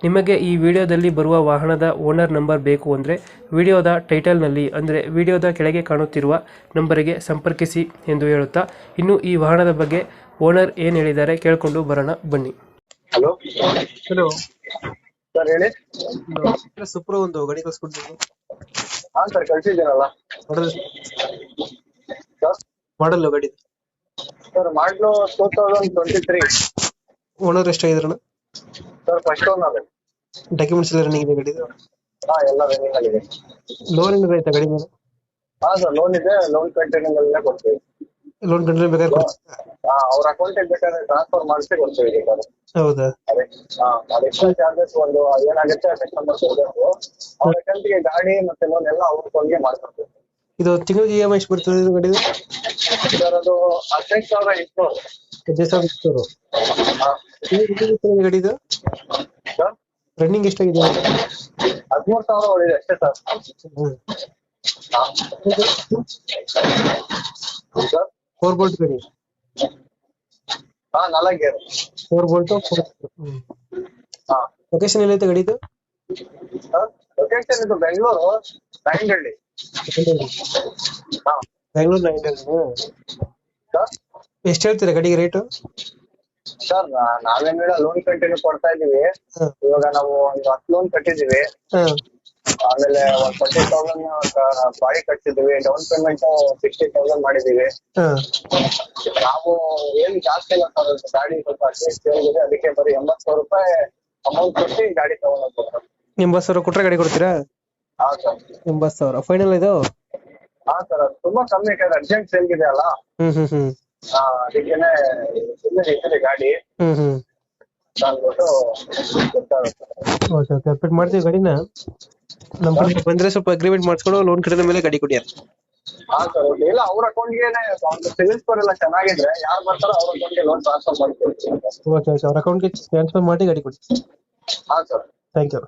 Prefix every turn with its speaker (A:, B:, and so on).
A: ನಿಮಗೆ ಈ ವಿಡಿಯೋದಲ್ಲಿ ಬರುವ ವಾಹನದ ಓನರ್ ನಂಬರ್ ಬೇಕು ಅಂದರೆ ವಿಡಿಯೋದ ಟೈಟಲ್ನಲ್ಲಿ ಅಂದರೆ ವಿಡಿಯೋದ ಕೆಳಗೆ ಕಾಣುತ್ತಿರುವ ನಂಬರಿಗೆ ಸಂಪರ್ಕಿಸಿ ಎಂದು ಹೇಳುತ್ತಾ ಇನ್ನು ಈ ವಾಹನದ ಬಗ್ಗೆ ಓನರ್ ಏನು ಹೇಳಿದ್ದಾರೆ ಕೇಳಿಕೊಂಡು ಬರೋಣ ಬನ್ನಿ.
B: ಹಲೋ.
A: ಹಲೋ.
B: ಸರ್ ಹೇಳಿ.
A: ಸುಪ್ರ ಒಂದು ಗಡಿ ಕಳ್ಸ್ಕೊಡ್ತೀನಿ
B: ಹಾ ಸರ್ ಕಳ್ಸಿದ್ದೀನಲ್ಲ.
A: Model
B: sir.
A: ಗಾಡಿ
B: sir model two thousand twenty three
A: owner ಎಷ್ಟಾಗಿದ್ರಣ
B: sir first owner
A: documents ಎಲ್ಲ ರನ್ನಿಂಗ್ ಇದೆ ಗಾಡಿದು?
B: ಹಾ ಎಲ್ಲ ರನ್ನಿಂಗ್ ಆಗಿದೆ
A: ಲೋನ್ ಏನಾರ ಆಯ್ತಾ ಗಾಡಿ ಮೇಲೆ
B: ಹಾ ಸರ್ ಲೋನ್ ಇದೆ. ಲೋನ್ ಕಂಟೈನಿಂಗ್ ಅಲ್ಲೇ ಕೊಡ್ತೀವಿ.
A: ಲೋನ್ ಕಂಡ್ರೆ ಬೇಕಾದ್ರೆ ಕೊಡ್ತೀರಾ?
B: ಹಾ ಅವ್ರ ಅಕೌಂಟಿಗೆ ಬೇಕಾದ್ರೆ ಟ್ರಾನ್ಸ್ಫರ್ ಮಾಡಿಸಿ ಕೊಡ್ತೀವಿ ಬೇಕಾದ್ರೆ
A: ಹೌದಾ?
B: ಹಾ ಅದೆಕ್ಸ್ಟ್ರಾ ಚಾರ್ಜಸ್ ಒಂದು ಏನಾಗುತ್ತೆ ಅದಕ್ಕೆ ನಂಬರ್ ಕೊಡಬೇಕು ಅವ್ರ ಅಕೌಂಟಿಗೆ ಗಾಡಿ ಮತ್ತೆ ಲೋನ್ ಎಲ್ಲ ಅವ್ರ ಅಕೌಂಟ್ಗೆ ಮಾಡ್ಕೊಡ್ತೀವಿ.
A: ಇದು ತಿಂಗಳಿಗೆ ಇ ಎಂ ಐ ಎಷ್ಟು ಬರ್ತದೆ ಇದು ಗಾಡಿದು?
B: ಸರ್ ಅದು ಹದಿನೈದು ಸಾವಿರ ಎಂಟುನೂರು
A: ಹದಿನೈದು ಸಾವಿರ ಇಷ್ಟರು
B: ಹಾ
A: ಗಾಡಿದು? ರನ್ನಿಂಗ್ ಎಷ್ಟಾಗಿದೆ?
B: ಹದಿಮೂರು ಸಾವಿರ ಹೊಡಿದೆ ಅಷ್ಟೇ ಸರ್
A: ಫೋರ್ ಬೋಲ್ಟ್ ಗಾಡಿ?
B: ಹಾ ನಾಲ್ಕು ಗೇರ್
A: ಫೋರ್ ಬೋಲ್ಟ್
B: ಹಾ.
A: ಲೊಕೇಶನ್ ಎಲ್ಲೈತೆ ಗಾಡಿದು?
B: ಲೊಕೇಶನ್ ಇದು ಬೆಂಗಳೂರು ನಾಯಂಡಹಳ್ಳಿ ಹಾ
A: ಬೆಂಗಳೂರು
B: ನಾಯಂಡಹಳ್ಳಿ
A: ಎಷ್ಟು ಹೇಳ್ತೀರಾ ಗಾಡಿಗೆ ರೇಟು
B: ಸರ್ ನಾವೇನ್ ಹೇಳ ಲೋನ್ ಕಂಟಿನ್ಯೂ ಕೊಡ್ತಾ ಇದೀವಿ ಇವಾಗ ನಾವು ಒಂದು ಹತ್ತು ಲೋನ್ ಕಟ್ಟಿದೀವಿ ಆಮೇಲೆ ಒಂದ್ ಫಾರ್ಟಿ ತೌಸಂಡ್ ಬಾಡಿ ಕಟ್ಟಿದೀವಿ ಡೌನ್ ಪೇಮೆಂಟ್ ಸಿಕ್ಸ್ಟಿ ತೌಸಂಡ್ ಮಾಡಿದೀವಿ ನಾವು ಏನ್ ಜಾಸ್ತಿ ಇಲ್ಲ ಸರ್ ಗಾಡಿ ಸ್ವಲ್ಪ ಅಟ್ಲೀಸ್ಟ್ ಇದೆ ಅದಕ್ಕೆ ಬರೀ ಎಂಬತ್ ಸಾವಿರ ರೂಪಾಯಿ ಅಮೌಂಟ್ ಕೊಟ್ಟು ಗಾಡಿ ತಗೊಂಡ್
A: ಎಂಬತ್ ಸಾವಿರ ಕೊಟ್ಟರೆ ಗಾಡಿ ಕೊಡ್ತೀರಾ?
B: ಹಾ ಸರ್
A: ಎಂಬತ್ತು ಸಾವಿರ. ಫೈನಲ್ ಇದು?
B: ಹಾ ಸರ್ ತುಂಬಾ ಕಮ್ಮಿ ಅರ್ಜೆಂಟ್ ಸೇಲ್ ಇದೆ ಅಲ್ಲ.
A: ಹ್ಮ್ ಹ್ಮ್ ಹ್ಞೂ
B: ಹಾ ಅದಕ್ಕೇನೆ ಸುಮ್ಮನೆ ಗಾಡಿ. ಅಂದ್ಬಿಟ್ಟು
A: ಓಕೆ ಓಕೆ. ಅಪ್ಡೇಟ್ ಮಾಡ್ತೀವಿ ಗಾಡಿನ. ನಮ್ಮ ಕಡೆ ಬಂದರೆ ಸ್ವಲ್ಪ ಅಗ್ರಿಮೆಂಟ್ ಮಾಡಿಸ್ಕೊಂಡು ಲೋನ್ ಕಡಿದ ಮೇಲೆ ಗಾಡಿ ಕೊಡಿ
B: ಹಾ ಸರ್ ಓಕೆ. ಇಲ್ಲ ಅವ್ರ ಅಕೌಂಟ್ಗೆನೆ ಒಂದು ಸಿವಿಲ್ ಸ್ಕೋರ್ ಎಲ್ಲ ಚೆನ್ನಾಗಿದ್ರೆ ಯಾರು ಬರ್ತಾರೋ ಅವ್ರ ಅಕೌಂಟ್ಗೆ ಲೋನ್ ಟ್ರಾನ್ಸ್ಫರ್ ಮಾಡ್ಕೊಡ್ತೀವಿ.
A: Okay okay. ಅವ್ರ ಅಕೌಂಟ್ಗೆ ಟ್ರಾನ್ಸ್ಫರ್ ಮಾಡಿ ಗಾಡಿ ಕೊಡಿ.
B: ಹಾ ಸರ್.
A: Thank you